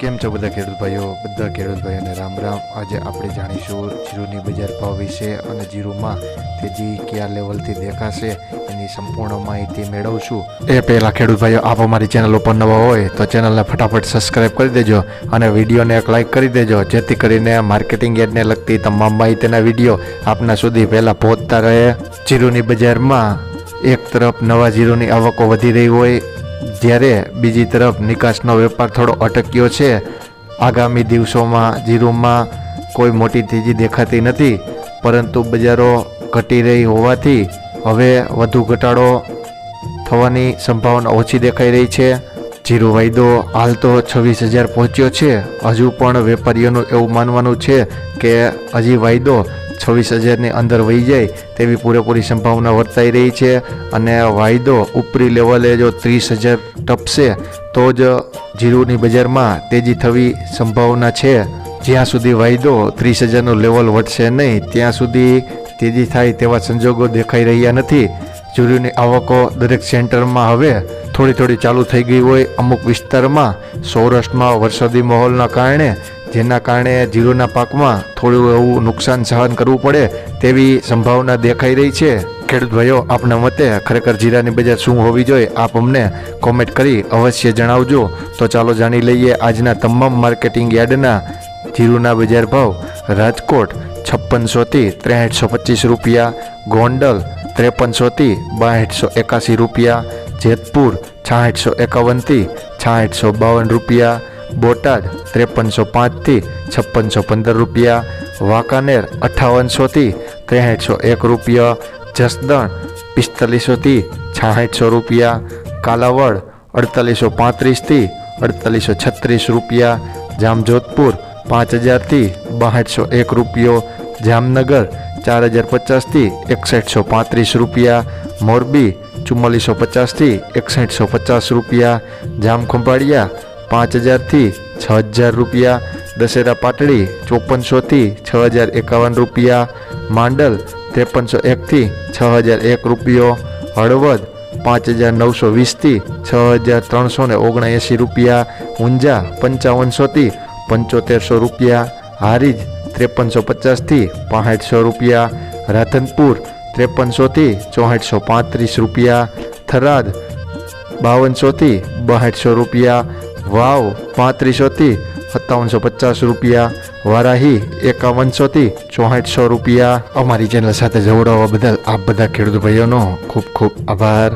કેમ છો બધા ખેડૂત ભાઈઓ? બધા ખેડૂત ભાઈઓને રામ રામ. આજે આપણે જાણીશું જીરુની બજાર ભાવ વિશે અને જીરુમાં તેજી કયા લેવલથી દેખાશે એની સંપૂર્ણ માહિતી મેળવશું. એ પહેલાં ખેડૂત ભાઈઓ, આપ અમારી ચેનલ ઉપર નવા હોય તો ચેનલને ફટાફટ સબસ્ક્રાઈબ કરી દેજો અને વિડીયોને એક લાઇક કરી દેજો, જેથી કરીને માર્કેટિંગ એડને લગતી તમામ માહિતીના વીડિયો આપના સુધી પહેલાં પહોંચતા રહે. જીરુની બજારમાં એક તરફ નવા જીરુની આવકો વધી રહી હોય જ્યારે બીજી તરફ નિકાસનો વેપાર થોડો અટક્યો છે, આગામી દિવસોમાં જીરુમાં કોઈ મોટી તેજી દેખાતી નથી, પરંતુ બજારો ઘટી રહી હોવાથી હવે વધુ ઘટાડો થવાની સંભાવના ઓછી દેખાઈ રહી છે. જીરો વાયદો હાલ તો છવ્વીસ હજાર પહોંચ્યો છે. હજુ પણ વેપારીઓનું એવું માનવાનું છે કે હજી વાયદો છવ્વીસ હજારની અંદર વહી જાય તેવી પૂરેપૂરી સંભાવના વર્તાઈ રહી છે અને વાયદો ઉપરી લેવલે જો ત્રીસ હજાર ટપશે તો જ જીરુની બજારમાં તેજી થવી સંભાવના છે. જ્યાં સુધી વાયદો ત્રીસ હજારનું લેવલ વધશે નહીં, ત્યાં સુધી તેજી થાય તેવા સંજોગો દેખાઈ રહ્યા નથી. જીરુની આવકો દરેક સેન્ટરમાં હવે થોડી થોડી ચાલુ થઈ ગઈ હોય અમુક વિસ્તારમાં. સૌરાષ્ટ્રમાં વરસાદી માહોલના કારણે જેના કારણે જીરુના પાકમાં થોડું એવું નુકસાન સહન કરવું પડે તેવી સંભાવના દેખાઈ રહી છે. ખેડૂત ભાઈઓ, આપના મતે ખરેખર જીરાની બજાર શું હોવી જોઈએ આપ અમને કોમેન્ટ કરી અવશ્ય જણાવજો. તો ચાલો જાણી લઈએ આજના તમામ માર્કેટિંગ યાર્ડના જીરુના બજાર ભાવ. રાજકોટ છપ્પનસોથી ત્રેસઠસો પચીસ રૂપિયા, ગોંડલ ત્રેપનસોથી બાસઠસો એકાસી રૂપિયા, જેતપુર છાસઠસો એકાવનથી છાસઠસો બાવન રૂપિયા બોટાદ ત્રેપનસો પાંચથી છપ્પનસો પંદર રૂપિયા, વાંકાનેર અઠ્ઠાવનસોથી ત્રેસઠસો એક રૂપિયા, જસદણ પિસ્તાલીસોથી છાસઠસો રૂપિયા, કાલાવડ અડતાલીસો પાંત્રીસથી અડતાલીસો છત્રીસ રૂપિયા, જામજોધપુર પાંચ હજારથી બાસઠસો એક રૂપિયો, જામનગર ચાર હજાર પચાસથી એકસઠસો પાંત્રીસ રૂપિયા, મોરબી ચુમ્માલીસો પચાસથી એકસઠસો પચાસ રૂપિયા, જામખંભાળિયા પાંચ હજારથી છ હજાર રૂપિયા, દશેરા પાટડી ચોપનસોથી છ હજાર એકાવન રૂપિયા, માંડલ ત્રેપનસો એકથી છ હજાર એક રૂપિયો, હળવદ પાંચ હજાર નવસો વીસથી છ હજાર ત્રણસો ને ઓગણએંસી રૂપિયા, ઊંઝા પંચાવનસોથી પંચોતેરસો રૂપિયા, હારીજ ત્રેપનસો પચાસથી પાંસઠસો રૂપિયા, રાધનપુર ત્રેપનસોથી ચોસઠસો પાંત્રીસ રૂપિયા, થરાદ બાવનસોથી બાસઠસો રૂપિયા વાવ, પાંત્રીસોથી સત્તાવનસો પચાસ રૂપિયા, વારાહી એકાવનસોથી ચોસઠસો રૂપિયા. અમારી ચેનલ સાથે જોડાવા બદલ આપ બધા ખેડૂત ભાઈઓનો ખૂબ ખૂબ આભાર.